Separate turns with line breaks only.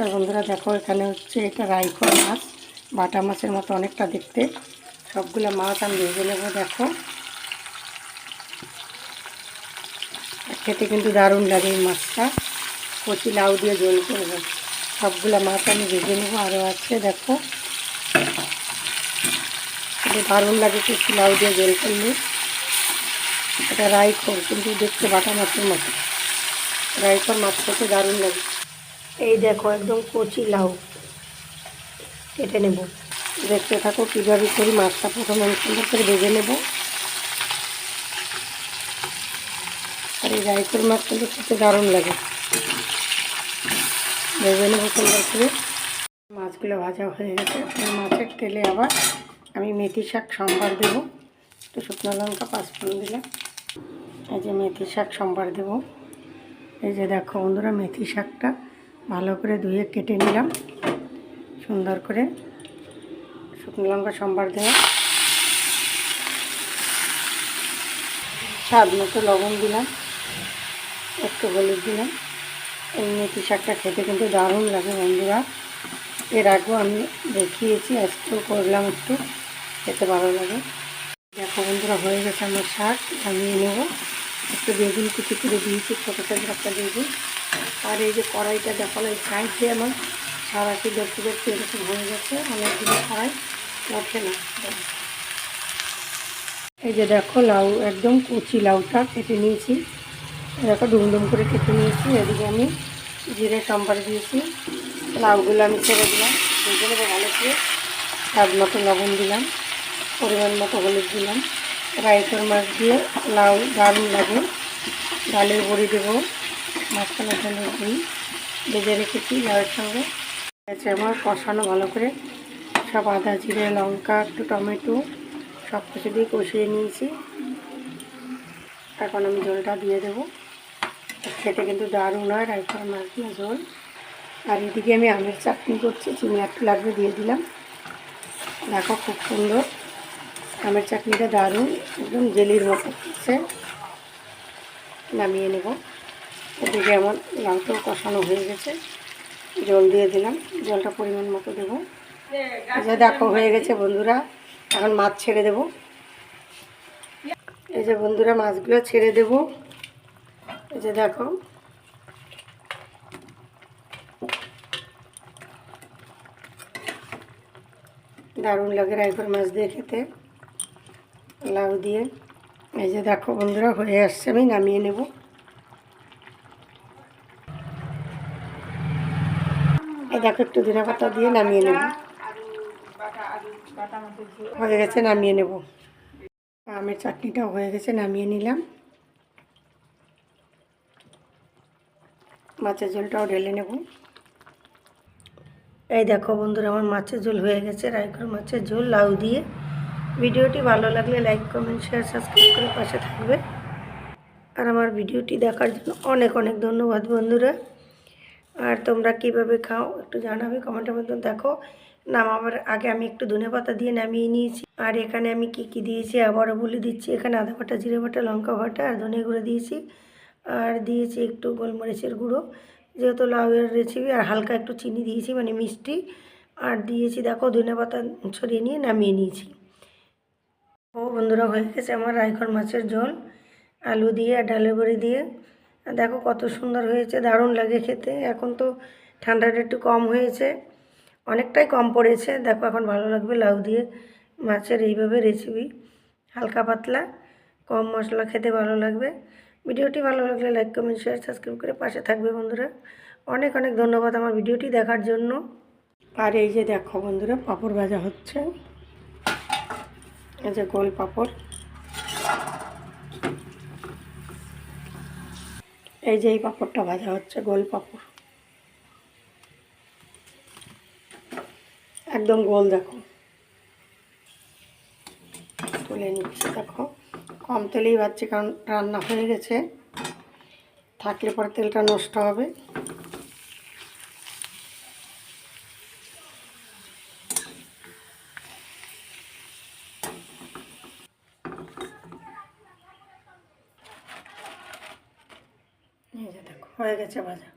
নমস্কার বন্ধুরা, দেখো এখানে হচ্ছে এটা রাইকর মাছ, বাটা মাছের মতো অনেকটা দেখতে। সবগুলো মাছ আমি ভেজে নেব, দেখো। খেতে কিন্তু দারুণ লাগে এই মাছটা। কচি লাউ দিয়ে জল করব সবগুলো মাছ আমি ভেজে নেব আরও আছে, দেখো। দারুণ লাগে কচি লাউ দিয়ে জল করলে। এটা রাইকর কিন্তু দেখতে বাটা মাছের মতো। রাইকর মাছ খেতে দারুণ লাগে। এই দেখো একদম কচি লাউ। কেটে নেব। দেখতে থাকো কীভাবে করি মাছটা প্রথমে আমি সুন্দর করে ভেজে নেব। আর এই রাইকর মাছ কিন্তু খেতে দারুণ লাগে। ভেজে নেব সুন্দর করে। মাছগুলো ভাজা হয়ে গেছে। মাছের তেলে আবার আমি মেথি শাক, সম্বার দেবো। একটু শুকনো লঙ্কা, পাঁচফোড়ন দিলাম। এই যে মেথি শাক, সম্বার দেবো। এই যে দেখো বন্ধুরা, মেথি শাকটা ভালো করে ধুয়ে কেটে নিলাম। সুন্দর করে শুকনো লঙ্কা সম্বার দেওয়া স্বাদ মতো লবণ দিলাম, একটু হলুদ দিলাম। এই মেথি শাকটা খেতে কিন্তু দারুণ লাগে বন্ধুরা। এর আগেও আমি দেখিয়েছি, আজকেও করলাম একটু, খেতে ভালো লাগে। দেখো বন্ধুরা, হয়ে গেছে আমার শাক, নামিয়ে নেব। একটু বেগুন কুচি করে দিয়েছি, ছোটো সাইজ একটা বেগুন। আর এই যে কড়াইটা দেখাল এই সাইড দিয়ে আমার সারাটি দেখতে দেখতে এরকম হয়ে গেছে, অনেকগুলো কড়াই ওঠে না। এই যে দেখো, লাউ, একদম কচি লাউটা কেটে নিয়েছি। দেখো, ডুমডুম করে কেটে নিয়েছি। এদিকে আমি জিরে সম্বার দিয়েছি। লাউগুলো আমি ছেড়ে দিলাম। নেব ভালো করে। স্বাদ মতো লবণ দিলাম, পরিমাণ মতো হলুদ দিলাম। রাইসের মাছ দিয়ে লাউ দারুণ লাগে। ডালের বড়ি দেবো। মাঝখানে ডালের বড়ি ভেজে রেখেছি লাউয়ের সঙ্গে। আছে আমার কষানো ভালো করে। সব আদা, জিরে, লঙ্কা, একটু টমেটো, সব কিছু দিয়ে কষিয়ে নিয়েছি। এখন আমি জলটা দিয়ে দেবো। খেতে কিন্তু দারুণ হয় রাইসের মাছ জল আর এদিকে আমি আমের চাটনি করছি, চিনি একটু লাগবে দিয়ে দিলাম। দেখো খুব সুন্দর। আমের চাটনিটা দারুণ, একদম জেলির মতো হচ্ছে। নামিয়ে নেব। এদিকে আমার লাউটাও কষানো হয়ে গেছে। জল দিয়ে দিলাম। জলটা পরিমাণ মতো দেবো। যে দেখো, হয়ে গেছে বন্ধুরা। এখন মাছ ছেড়ে দেব। এই যে বন্ধুরা, মাছগুলো ছেড়ে দেব। এই যে দেখো। দারুণ লাগে রাইফল মাছ দিয়ে খেতে। লাউ দিয়ে। এই যে দেখো বন্ধুরা, হয়ে আসছে। আমি নামিয়ে নেব এই দেখো একটু দিনা পাতা দিয়ে নামিয়ে নেব। হয়ে গেছে, নামিয়ে নেব। আমের চাটনিটাও হয়ে গেছে, নামিয়ে নিলাম। মাছের ঝোলটাও ঢেলে নেব। এই দেখো বন্ধুরা, আমার মাছের ঝোল হয়ে গেছে, রায়গড় মাছের ঝোল, লাউ দিয়ে। ভিডিওটি ভালো লাগলে লাইক, কমেন্ট শেয়ার সাবস্ক্রাইব করে পাশে থাকবে। আর আমার ভিডিওটি দেখার জন্য অনেক অনেক ধন্যবাদ বন্ধুরা। আর তোমরা কীভাবে খাও একটু জানাবে কমেন্টের মধ্যে দেখো। নামাবার আগে আমি একটু ধনে পাতা দিয়ে নামিয়ে নিয়েছি। আর এখানে আমি কি কি দিয়েছি আবারও বলে দিচ্ছি। এখানে আদা বাটা, জিরে বাটা, লঙ্কা বাটা আর ধনে গুঁড়ো দিয়েছি। আর দিয়েছি একটু গোলমরিচের গুঁড়ো, যেহেতু লাউয়ের রেসিপি আর হালকা একটু চিনি দিয়েছি মানে মিষ্টি। আর দিয়েছি, দেখো, ধনে পাতা ছড়িয়ে নিয়ে নামিয়ে নিয়েছি। ও বন্ধুরা, হয়ে গেছে আমার রায়খন মাছের ঝোল। আলু দিয়ে আর ডালের বড়ি দিয়ে। দেখো কত সুন্দর হয়েছে, দারুণ লাগে খেতে। এখন তো ঠান্ডাটা একটু কম হয়েছে, অনেকটাই কম পড়েছে। দেখো এখন ভালো লাগবে লাউ দিয়ে মাছের এইভাবে রেসিপি হালকা পাতলা, কম মশলা খেতে ভালো লাগবে। ভিডিওটি ভালো লাগলে লাইক কমেন্ট শেয়ার সাবস্ক্রাইব করে পাশে থাকবে বন্ধুরা। অনেক অনেক ধন্যবাদ আমার ভিডিওটি দেখার জন্য। আর এই যে দেখো বন্ধুরা, পাঁপড় ভাজা হচ্ছে। এই যে গোল পাঁপড়। এই যে এই পাঁপড়টা ভাজা হচ্ছে, গোল পাঁপড়। একদম গোল দেখো। তুলে নিচ্ছি, দেখো। কম তেলেই ভাজছি কারণ রান্না হয়ে গেছে। থাকলে পরে তেলটা নষ্ট হবে। এই যে দেখো হয়ে গেছে ভাজা।